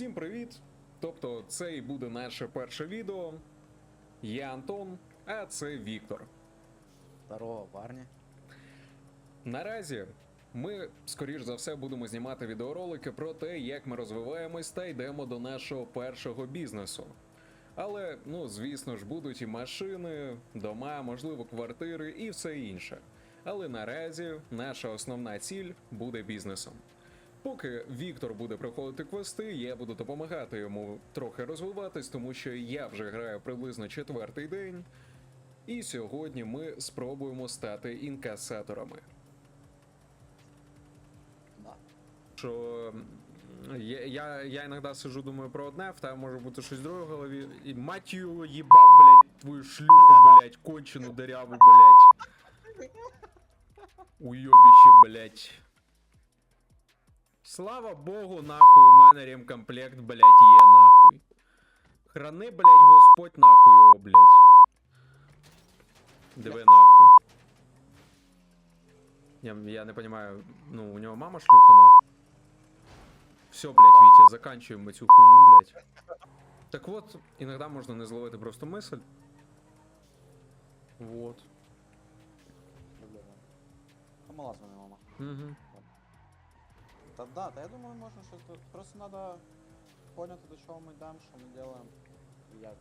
Всім привіт! Тобто, це і буде наше перше відео. Я Антон, а це Віктор. Здорово, парні. Наразі ми, скоріш за все, будемо знімати відеоролики про те, як ми розвиваємось та йдемо до нашого першого бізнесу. Але, ну, звісно ж, будуть і машини, дома, можливо, квартири і все інше. Але наразі наша основна ціль буде бізнесом. Поки Віктор буде проходити квести, я буду допомагати йому трохи розвиватись, тому що я вже граю приблизно четвертий день. І сьогодні ми спробуємо стати інкасаторами. Що я, я, я іноді сижу, думаю про одне, в тебе може бути щось друге в голові. І мать його їбав, блядь, твою шлюху, блядь, кончену дыряву, блядь. Уйобище, блядь. Слава Богу, нахуй, у мене ремкомплект, блядь, є нахуй. Храни, блядь, Господь нахуй його, блядь. Диви нахуй. Я, я не понимаю, ну, у него мама шлюха нахуй. Все, блядь, Витя, заканчиваем эту хуйню, блядь. Так вот, иногда можно не зловити просто мысль. Вот. Помала з мама. Угу. Та да, та я думаю, можна щось тут. Просто треба поняти, до чого ми йдемо, що ми робимо як.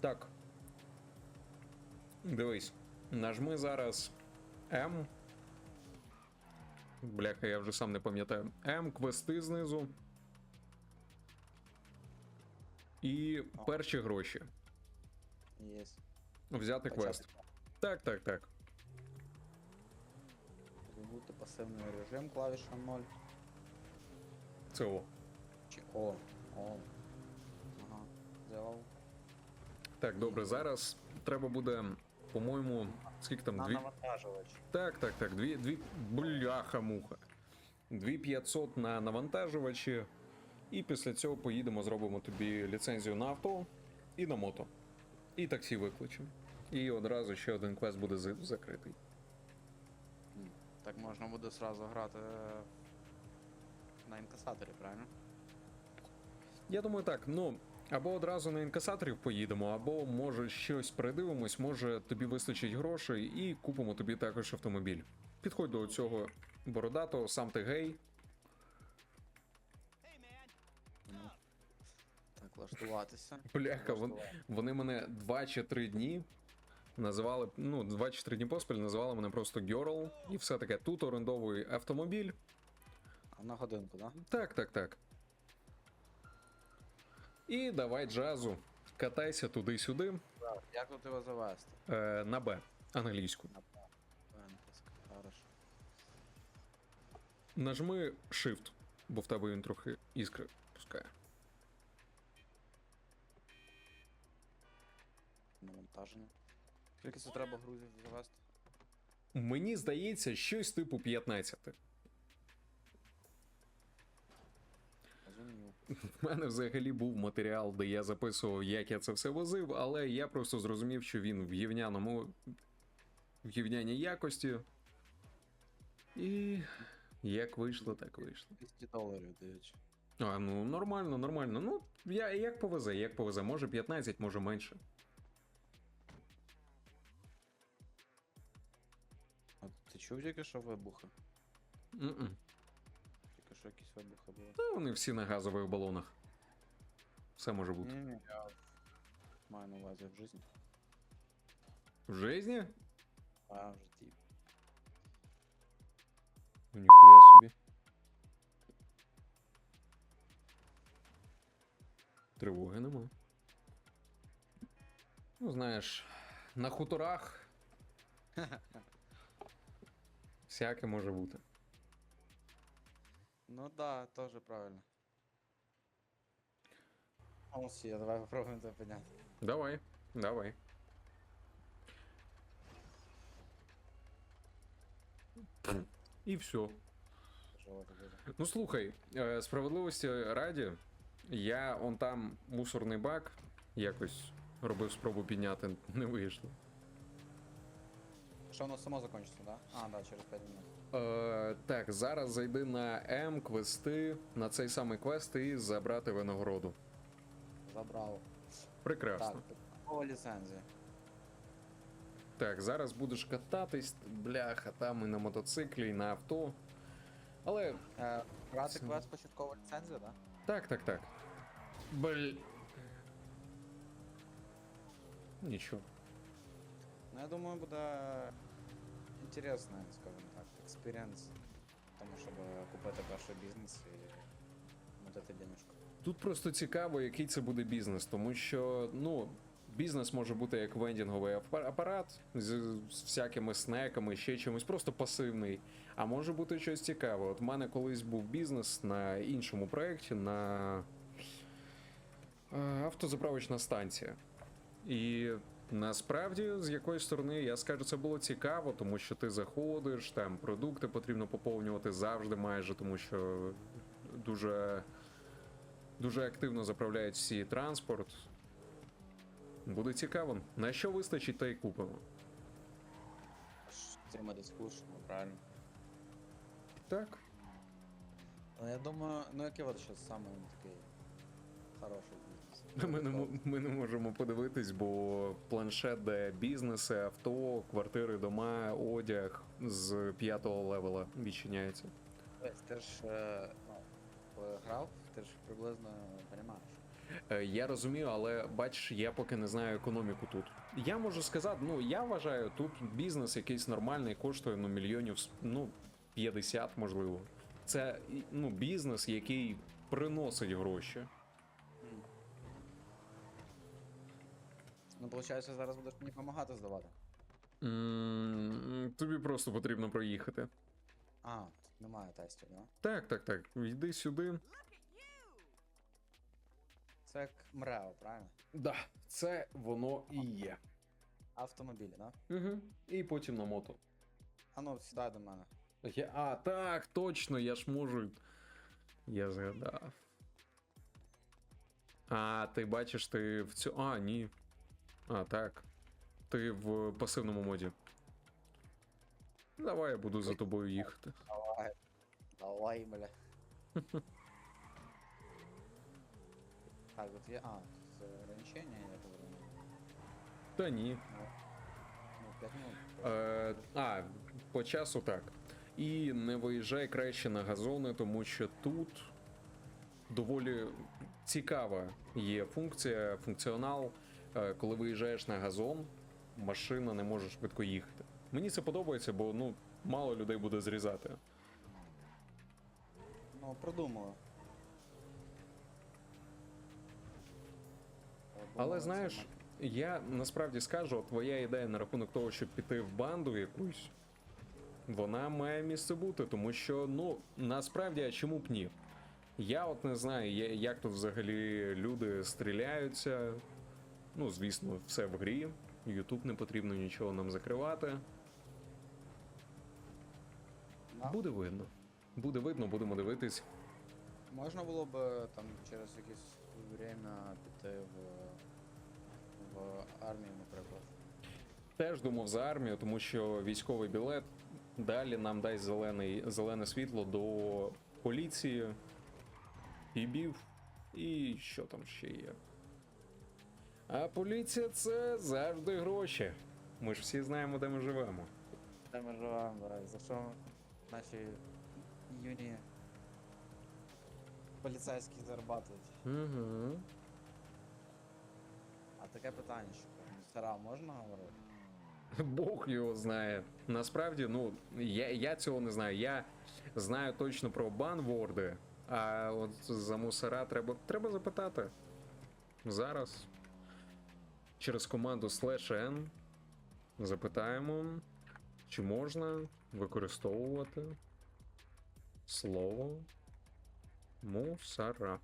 Так. Дивись. Нажми зараз М. Бляха, я вже сам не пам'ятаю. М, квести знизу. І перші гроші. Єсть. Взяти квест. Так, так, так. Бути пасивний режим, клавіша 0. Це о. Чи О. О. Ага. Взяв. Так, добре, зараз треба буде, по-моєму, скільки там? На Дві... навантажувач. Так, так, так, дві, дві, бляха-муха. 2500 на навантажувачі. І після цього поїдемо, зробимо тобі ліцензію на авто і на мото. І таксі викличемо. І одразу ще один квест буде закритий. Так можна буде сразу грати е, на інкасаторі, правильно? Я думаю, так, ну. Або одразу на інкасаторів поїдемо, або може щось придивимось, може тобі вистачить грошей і купимо тобі також автомобіль. Підходь до цього бородатого, сам ти гей. Ну. Так, влаштуватися. Бляха, вон, вони мене 2 чи 3 дні називали, ну, 2 чи 3 дні поспіль називали мене просто Герл, і все таке. Тут орендовий автомобіль. А на годинку, да? Так, так, так. І давай джазу. Катайся туди-сюди. Так. Як тут його завести? Е, на Б, англійську. На П. Пенкаска, Хорошо. Нажми Shift, бо в тебе він трохи іскри пускає. Навантаження. Скільки це треба грузів завести? Мені здається, щось типу 15. У мене взагалі був матеріал, де я записував, як я це все возив, але я просто зрозумів, що він в гівняному в гівняній якості. І як вийшло, так вийшло. 200 доларів дають. А, ну нормально, нормально. Ну, я як повезе, як повезе, може 15, може менше. Чув тільки що вибухи? М-м. Тільки що якісь вибухи були. Та вони всі на газових балонах. Все може бути. Ні, я маю на увазі в житті. В житті? А в житті. Ну, ніхуя собі. Тривоги нема. Ну, знаєш, на хуторах. Всяке може бути. Ну да, теж правильно. Ось я, давай попробуємо це підняти. Давай, давай. І все. Ну слухай, е, справедливості раді, я он там мусорний бак якось робив спробу підняти, не вийшло. Що воно само закончиться, да? А, да, через 5 минут. Е, так, зараз зайди на М, квести, на цей самий квест і забрати винагороду. Забрав. Прекрасно. Так, такого ліцензія. Так, зараз будеш кататись, бляха, там і на мотоциклі, і на авто. Але. Е, брати Це- квест початкова ліцензія, да? Так, так, так. Бль. Нічого. Ну, я думаю, буде інтересний, скажімо так, експірієнс. Тому щоб купити перший бізнес і мотати денежку. Тут просто цікаво, який це буде бізнес, тому що, ну, бізнес може бути як вендінговий апарат з, з всякими снеками, ще чимось, просто пасивний. А може бути щось цікаве. От в мене колись був бізнес на іншому проєкті, на е, автозаправочна станція. І насправді, з якоїсь сторони, я скажу, це було цікаво, тому що ти заходиш, там продукти потрібно поповнювати завжди майже, тому що дуже дуже активно заправляють всі транспорт. Буде цікаво. На що вистачить, та й купимо. Тема скучно, правильно. Так. Ну, я думаю, ну який от ще саме такий хороший? Ми не, ми не можемо подивитись, бо планшет, де бізнеси, авто, квартири, дома, одяг з п'ятого левела відчиняється. Ти ж е, ну, грав, ти ж приблизно розумієш. Е, Я розумію, але бачиш, я поки не знаю економіку тут. Я можу сказати, ну я вважаю, тут бізнес якийсь нормальний коштує ну мільйонів ну 50, можливо. Це ну бізнес, який приносить гроші. Ну, виходить, зараз будеш мені допомагати здавати. м тобі просто потрібно проїхати. А, тут немає тестів, да? Так, так, так. Йди сюди. Це як МРЕО, правильно? Да, це воно і є. Автомобілі, да? Угу. І потім на мото. А ну, сідай до мене. Я, а, так, точно, я ж можу. Я згадав. А, ти бачиш, ти в цю. А, ні. А, так. Ти в пасивному моді. Давай я буду за тобою їхати. Давай. Давай, бля. так, от є. А, це ограничення, я говорю. Та ні. Ну, 5 минут. Е, а, по часу так. І не виїжджай краще на газони, тому що тут доволі цікава є функція, функціонал. Е, коли виїжджаєш на газон, машина не може швидко їхати. Мені це подобається, бо ну, мало людей буде зрізати. Ну, продумаю. Але знаєш, я насправді скажу, твоя ідея на рахунок того, щоб піти в банду якусь, вона має місце бути, тому що, ну, насправді, а чому б ні? Я от не знаю, як тут взагалі люди стріляються. Ну, звісно, все в грі. Ютуб не потрібно нічого нам закривати. Да. Буде видно. Буде видно, будемо дивитись. Можна було б там через якесь время піти в, в армію, наприклад. Теж думав за армію, тому що військовий білет далі нам дасть зелений, зелене світло до поліції, пібів і що там ще є. А поліція це завжди гроші. Ми ж всі знаємо, де ми живемо. Де ми живемо, да, за що наші юні поліцейські зарабатують. Угу. А таке питання, що містера можна говорити? Бог його знає. Насправді, ну, я, я цього не знаю. Я знаю точно про банворди, а от за мусора треба, треба запитати. Зараз. Через команду slash n запитаємо, чи можна використовувати слово мусора.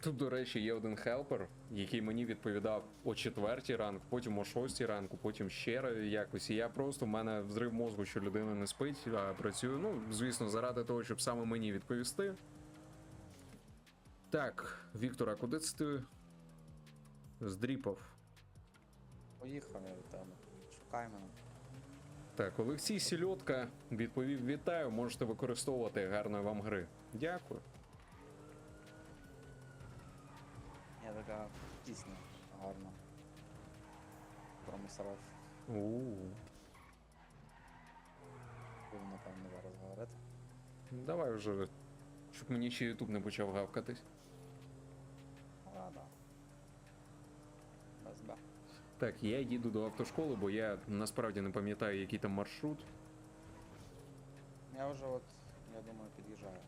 Тут, до речі, є один хелпер, який мені відповідав о четвертій ранку, потім о шостій ранку, потім ще якось. І я просто в мене взрив мозку, що людина не спить, а працює. Ну, звісно, заради того, щоб саме мені відповісти. Так, Віктор, а куди це ти здріпав? Поїхали тебе. Шукай мене. Так, Олексій Сільотка відповів: вітаю, можете використовувати гарної вам гри. Дякую. Я така пісня гарна. Про мусоров. напевно, зараз говорити. Давай вже, щоб мені ще Ютуб не почав гавкатись. А, да. Так, я їду до автошколи, бо я насправді не пам'ятаю, який там маршрут. Я вже от, я думаю, під'їжджаю.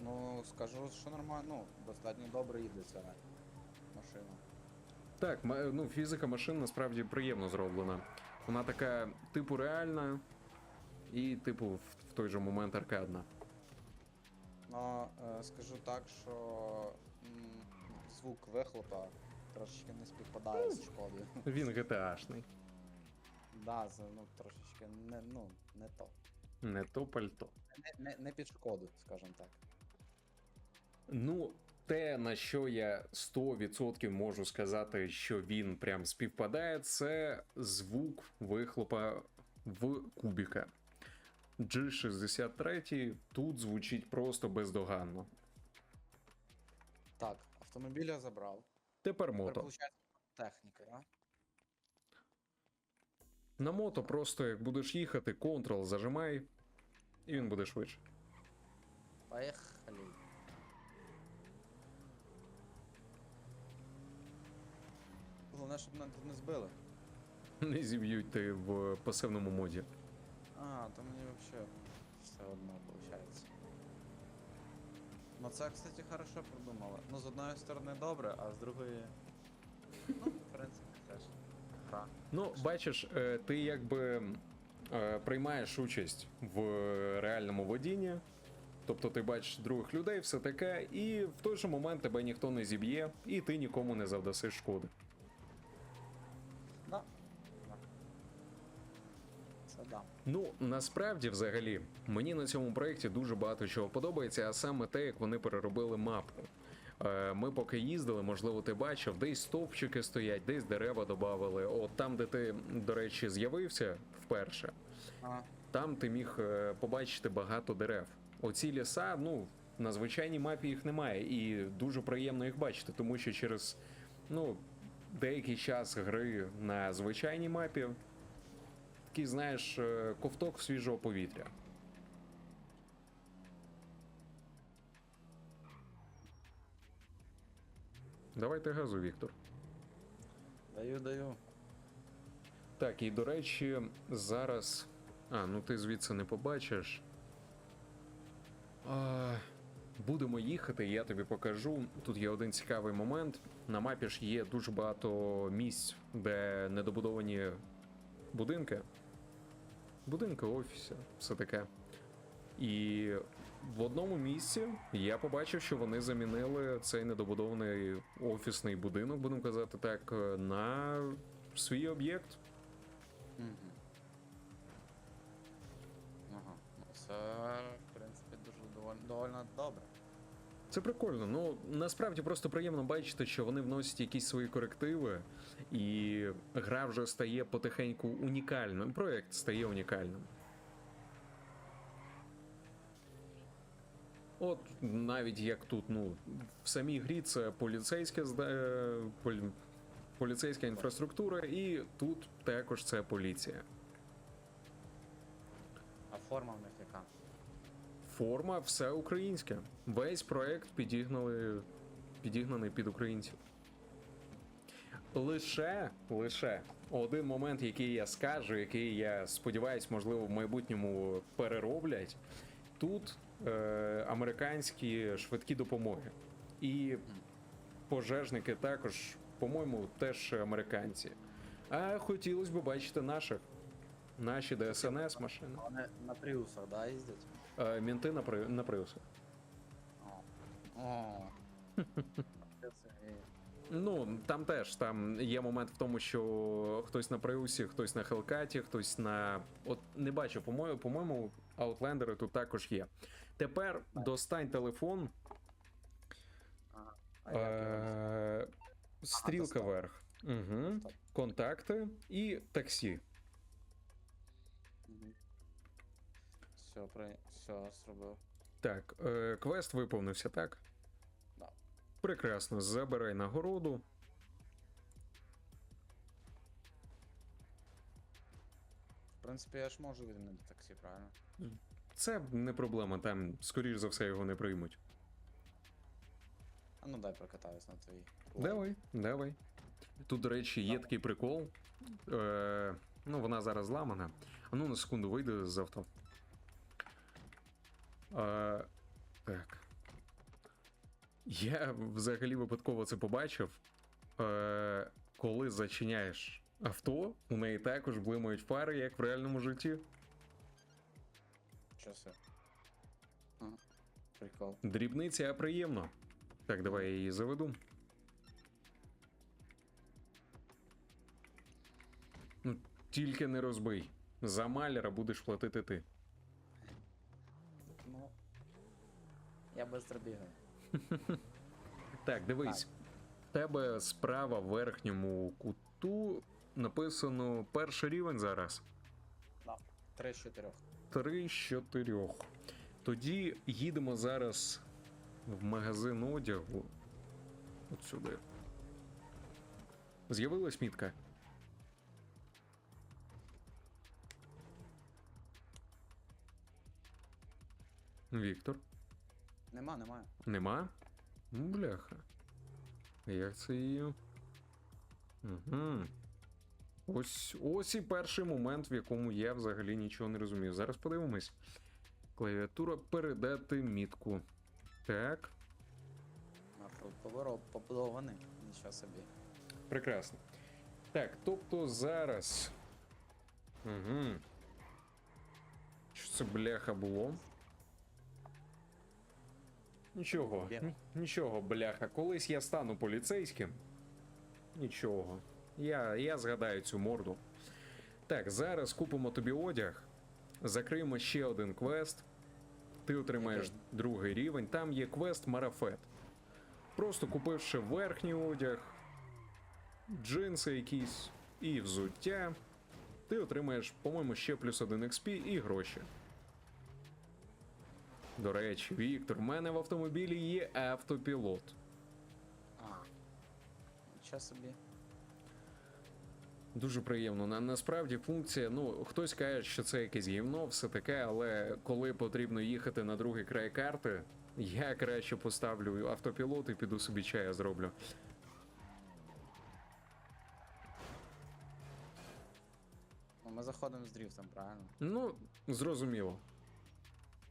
Ну, скажу, що нормально, ну, достатньо добре їде ця машина. Так, ну, фізика машин насправді приємно зроблена. Вона така, типу, реальна і, типу, в той же момент аркадна. Ну, е, скажу так, що звук вихлопа трошечки не співпадає з шкодою. Він GTA-шний. Да, ну трошечки не, ну, не то. Не то пальто. Не, не, не під шкоду, скажімо так. Ну, те, на що я 100% можу сказати, що він прям співпадає, це звук вихлопа в кубіка. G63 тут звучить просто бездоганно. Так, автомобіль я забрав. Тепер мото. техніка, да? На мото просто як будеш їхати, Ctrl зажимай, і він буде швидше. Поїхали. Головне, щоб мене тут не збили. Не зіб'ють ти в пасивному моді. А, то мені взагалі все одно виходить. Ну це, кстати, хорошо придумали. Ну, з одної сторони добре, а з другої. Ну, в принципі, теж. Гра. Ну, бачиш, е, ти якби е, приймаєш участь в реальному водінні, тобто ти бачиш других людей, все таке, і в той же момент тебе ніхто не зіб'є, і ти нікому не завдаси шкоди. Да. да. Це да. Ну, насправді, взагалі, мені на цьому проєкті дуже багато чого подобається, а саме те, як вони переробили мапу. Е, Ми поки їздили, можливо, ти бачив, десь стовпчики стоять, десь дерева додавали. От там, де ти, до речі, з'явився вперше, там ти міг е, побачити багато дерев. Оці ліса, ну, на звичайній мапі їх немає, і дуже приємно їх бачити, тому що через ну, деякий час гри на звичайній мапі такий, знаєш, е, ковток свіжого повітря. Давайте газу, Віктор. даю, даю. Так, і до речі, зараз. А, ну ти звідси не побачиш. А, будемо їхати, я тобі покажу. Тут є один цікавий момент. На мапі ж є дуже багато місць, де недобудовані будинки. Будинки, офіси, все таке. І в одному місці я побачив, що вони замінили цей недобудований офісний будинок, будемо казати так, на свій об'єкт. Угу. Ага. Ну, це, в принципі, дуже доволі, довольно добре. Це прикольно. Ну насправді просто приємно бачити, що вони вносять якісь свої корективи, і гра вже стає потихеньку унікальним. Проект стає унікальним. От навіть як тут, ну, в самій грі це поліцейська е, полі- поліцейська інфраструктура, і тут також це поліція. А форма в них? Форма все українське. Весь проект підігнали, підігнаний під українців. Лише, лише один момент, який я скажу, який я сподіваюсь, можливо, в майбутньому перероблять. Тут е, американські швидкі допомоги. І пожежники також, по-моєму, теж американці. А хотілося б бачити наших. Наші ДСНС машини. Вони на приусах, да, їздять? Е, мінти на, при... на приусах. Ну, там теж там є момент в тому, що хтось на приусі, хтось на Хелкаті, хтось на. От не бачу, по-моєму, по-моєму, аутлендери тут також є. Тепер достань телефон, е- стрілка вверх. Угу. Контакти і таксі. Все, при... все, зробив. Так, е, квест виповнився, так? Да. Прекрасно, забирай нагороду. В принципі, я ж можу відмінити таксі, правильно? Це не проблема, там, скоріш за все, його не приймуть. А ну дай прокатаюсь на твій. Давай, давай. Тут, до речі, є такий прикол. Е, ну, вона зараз зламана. А ну на секунду вийде з авто. Е, так. Я взагалі випадково це побачив. Е, коли зачиняєш авто, у неї також блимають фари, як в реальному житті. Часи. Прикол. Дрібниця, а приємно. Так, давай я її заведу. Ну, тільки не розбий. За маляра будеш платити ти. Ну. Я швидко бігаю. Так, дивись. В тебе справа в верхньому куту написано перший рівень зараз. Да. Три з чотирьох. Три з чотирьох. Тоді їдемо зараз в магазин одягу. От сюди. З'явилась мітка. Віктор. Нема, немає. Нема? Ну, Бляха. Як це її? Угу. Ось, ось і перший момент, в якому я взагалі нічого не розумію. Зараз подивимось. Клавіатура передати мітку. Так, Маршрут поворот побудований. Нічого собі. прекрасно. Так, тобто зараз. Угу. Що це бляха було? Нічого, нічого, бляха. Колись я стану поліцейським. Нічого. Я, я згадаю цю морду. Так, зараз купимо тобі одяг. Закриємо ще один квест. Ти отримаєш Який? другий рівень. Там є квест Марафет. Просто купивши верхній одяг, джинси якісь і взуття, ти отримаєш, по-моєму, ще плюс один XP і гроші. До речі, Віктор, в мене в автомобілі є автопілот. А. Нічого собі. Дуже приємно. На, насправді функція, ну, хтось каже, що це якесь гівно, все таке, але коли потрібно їхати на другий край карти, я краще поставлю автопілот і піду собі чая зроблю. Ну, ми заходимо з дріфтом, правильно? Ну, зрозуміло.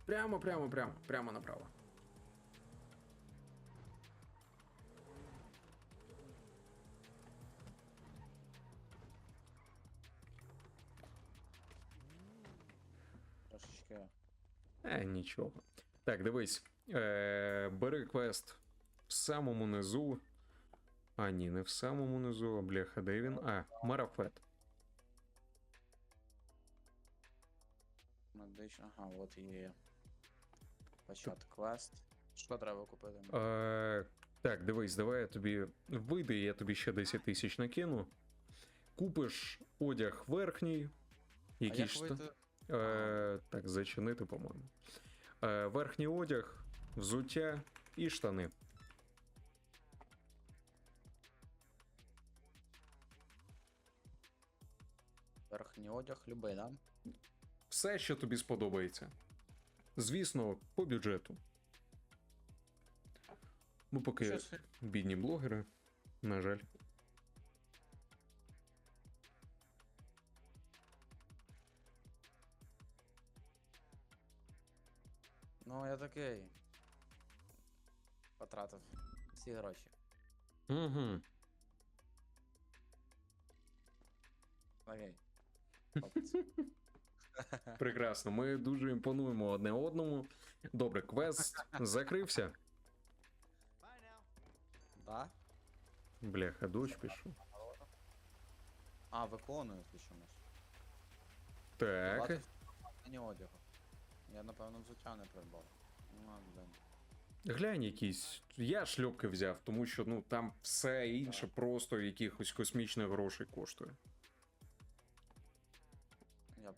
Прямо, прямо, прямо, прямо направо. Трошечки. Е, нічого. Так, дивись. Е, бери квест в самому низу. А, ні, не в самому низу, а бляха, де він? А, марафет. Медична. Ага, от є. Почати квест. Що треба купити? Е, так, дивись, давай я тобі вийди, я тобі ще 10 тисяч накину. Купиш одяг верхній. Який як ж вийти? Е, так, зачинити, по-моєму. Е, верхній одяг, взуття і штани. Верхній одяг, любий, да? Все, що тобі сподобається. Звісно, по бюджету. Ми поки бідні блогери, на жаль. Ну, я такий. Потратив всі гроші. Угу. Окей. Прекрасно. Ми дуже імпонуємо одне одному. Добре, квест закрився. Да? Бляха, дощ пішов. А, виконують ти чомусь. Так. Платиш одягу. Я, напевно, взуття не придбав. Ну, блин. Глянь якісь. Я шльопки взяв, тому що ну там все інше просто якихось космічних грошей коштує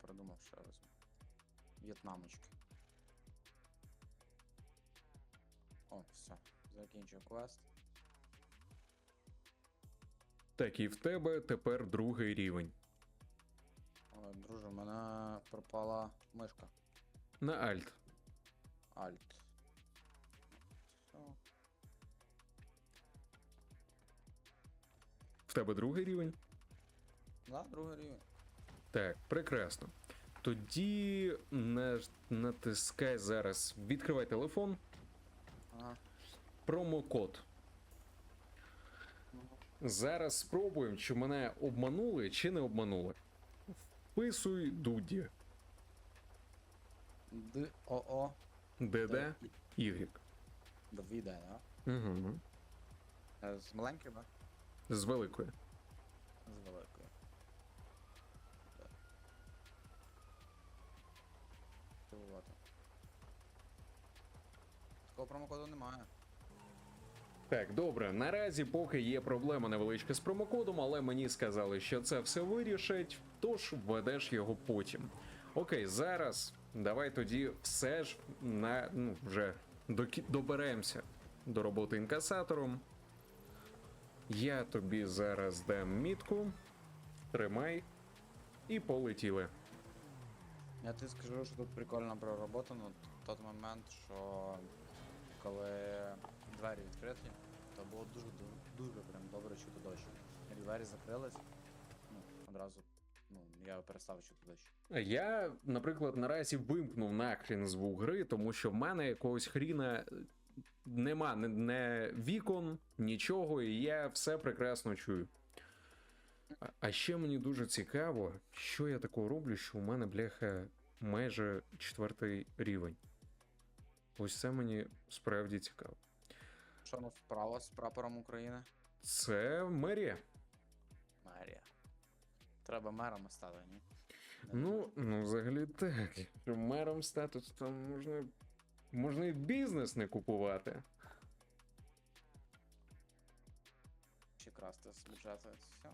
придумав ще раз. В'єтнамочки. О, все, закінчив квест. Так, і в тебе тепер другий рівень. Ой, друже, в мене пропала мишка. На Альт. Альт. Все. В тебе другий рівень? Да, другий рівень. Так, прекрасно. Тоді натискай зараз. Відкривай телефон. Ага. Промокод. Зараз спробуємо, чи мене обманули, чи не обманули. Вписуй Дуді. Д ОО. ДД Y. Давіде, да? Угу. З маленькою, да? З великої. З великою. Активувати. Такого промокоду немає. Так, добре. Наразі поки є проблема невеличка з промокодом, але мені сказали, що це все вирішить, тож введеш його потім. Окей, зараз давай тоді все ж на ну, вже докі- доберемося до роботи інкасатором. Я тобі зараз дам мітку. Тримай. І полетіли. Я тобі скажу, що тут прикольно проработано той момент, що коли двері відкриті, то було дуже ду- дуже прям добре чути дощ. Як двері закрились, ну, одразу ну, я перестав чути дощ. Я, наприклад, наразі вимкнув нахрін звук гри, тому що в мене якогось хріна е, нема не, не вікон, нічого, і я все прекрасно чую. А, ще мені дуже цікаво, що я такого роблю, що у мене, бляха, майже четвертий рівень. Ось це мені справді цікаво. Що у нас справа з прапором України? Це мерія. Мерія. Треба мерами стати, ні? Ну, ну, взагалі так. Якщо мером стати, то там можна, можна і бізнес не купувати. Чи красти з бюджету. Все.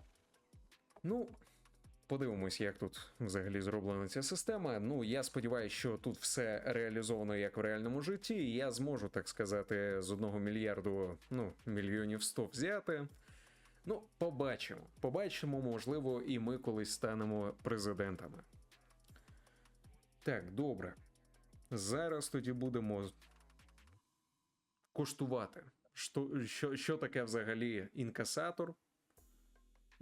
Ну, подивимось, як тут взагалі зроблена ця система. Ну, я сподіваюся, що тут все реалізовано як в реальному житті, і я зможу, так сказати, з одного мільярду, ну, мільйонів сто взяти. Ну, побачимо. Побачимо, можливо, і ми колись станемо президентами. Так, добре. Зараз тоді будемо коштувати. Що, що, що таке взагалі інкасатор?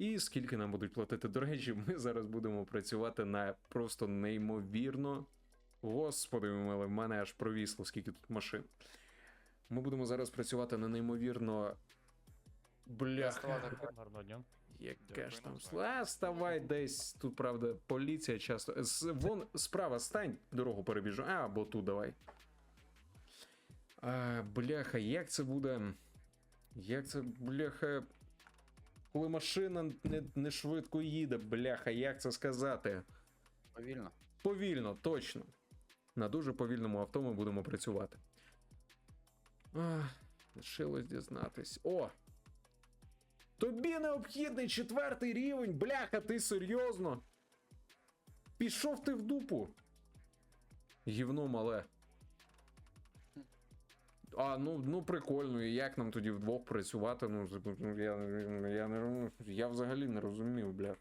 І скільки нам будуть платити. До речі, ми зараз будемо працювати на просто неймовірно. Господи, але в мене аж провісло, скільки тут машин. Ми будемо зараз працювати на неймовірно. Бляха. Гарного дня. Ж там сла, ставай десь. Тут, правда, поліція часто. З, вон справа стань, дорогу перебіжу. А, або тут давай. А, бляха, як це буде. Як це, бляха. Коли машина не, не швидко їде, бляха, як це сказати? Повільно. Повільно, точно. На дуже повільному авто ми будемо працювати. Ах, лишилось дізнатись. О! Тобі необхідний четвертий рівень, бляха, ти серйозно? Пішов ти в дупу. Гівно мале. А, ну, ну прикольно, і як нам тоді вдвох працювати? Ну, ну, я, я, не, я взагалі не розумів, бля.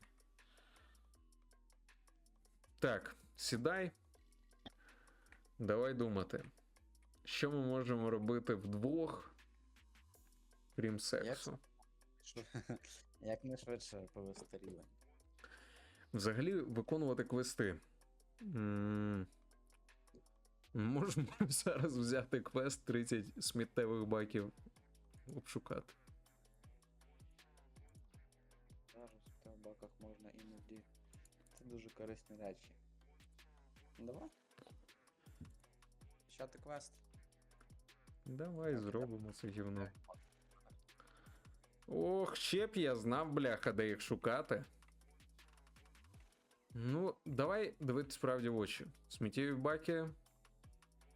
Так, сідай. Давай думати. Що ми можемо робити вдвох, крім сексу? Як не швидше повести рівень. Взагалі виконувати квести. М, Можемо зараз взяти квест 30 сміттєвих баків обшукати. Зараз в тебе баках можна іноді. Це дуже корисні речі. Давай. Почати квест. Давай зробимо це гівно. Ох, ще б я знав, бляха, де їх шукати. Ну, давай дивитись справді в очі. Сміттєві баки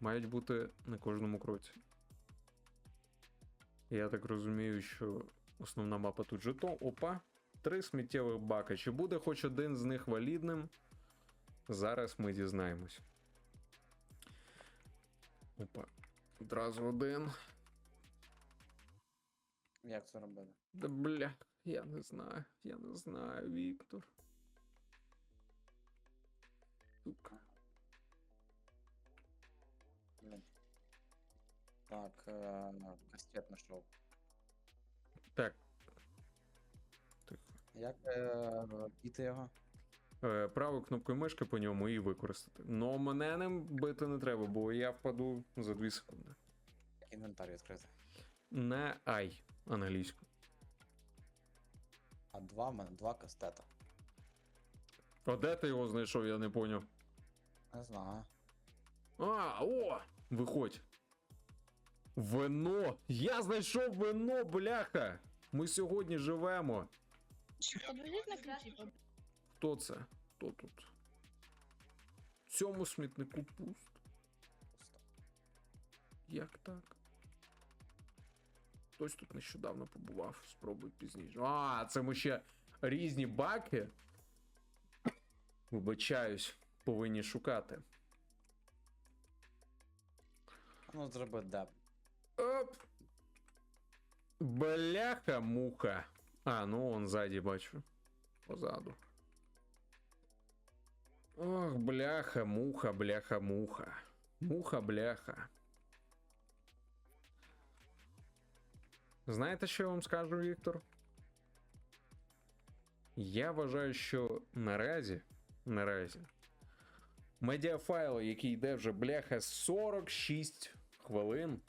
мають бути на кожному кроці. Я так розумію, що основна мапа тут жетон. Опа, три сміттєвих бака. Чи буде хоч один з них валідним? Зараз ми дізнаємось. Опа. Одразу один. Як це робити? Да бля, я не знаю, я не знаю, Віктор. Сука. Так, е, кастет знайшов. Так. Тихо. Як е, діти його? Е, правою кнопкою мишки по ньому і використати. Но мене ним бити не треба, бо я впаду за 2 секунди. Як інвентар відкрити? Не ай англійську. А два в мене, два кастета. А де ти його знайшов, я не поняв. Не знаю. А, о! Виходь. Вино! Я знайшов вино, бляха! Ми сьогодні живемо. На ключі. Хто це? Хто тут? В цьому смітнику пусто. Пусто. Як так? Хтось тут нещодавно побував, спробуй пізніше. А, це ми ще різні баки. Вибачаюсь, повинні шукати. Ну, зроби деб. Оп. Бляха муха. А, ну он ззаді бачу. Позаду. Ох, бляха, муха, бляха, муха. Муха, бляха. Знаєте, що я вам скажу, Віктор? Я вважаю, що наразі, наразі, медіафайл, який йде вже бляха 46 хвилин,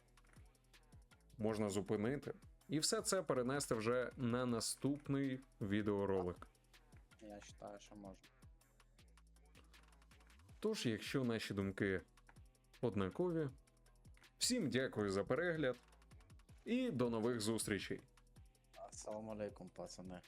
Можна зупинити. І все це перенести вже на наступний відеоролик. Я вважаю, що можна. Тож, якщо наші думки однакові, всім дякую за перегляд і до нових зустрічей. Ассаламу алейкум, пацани.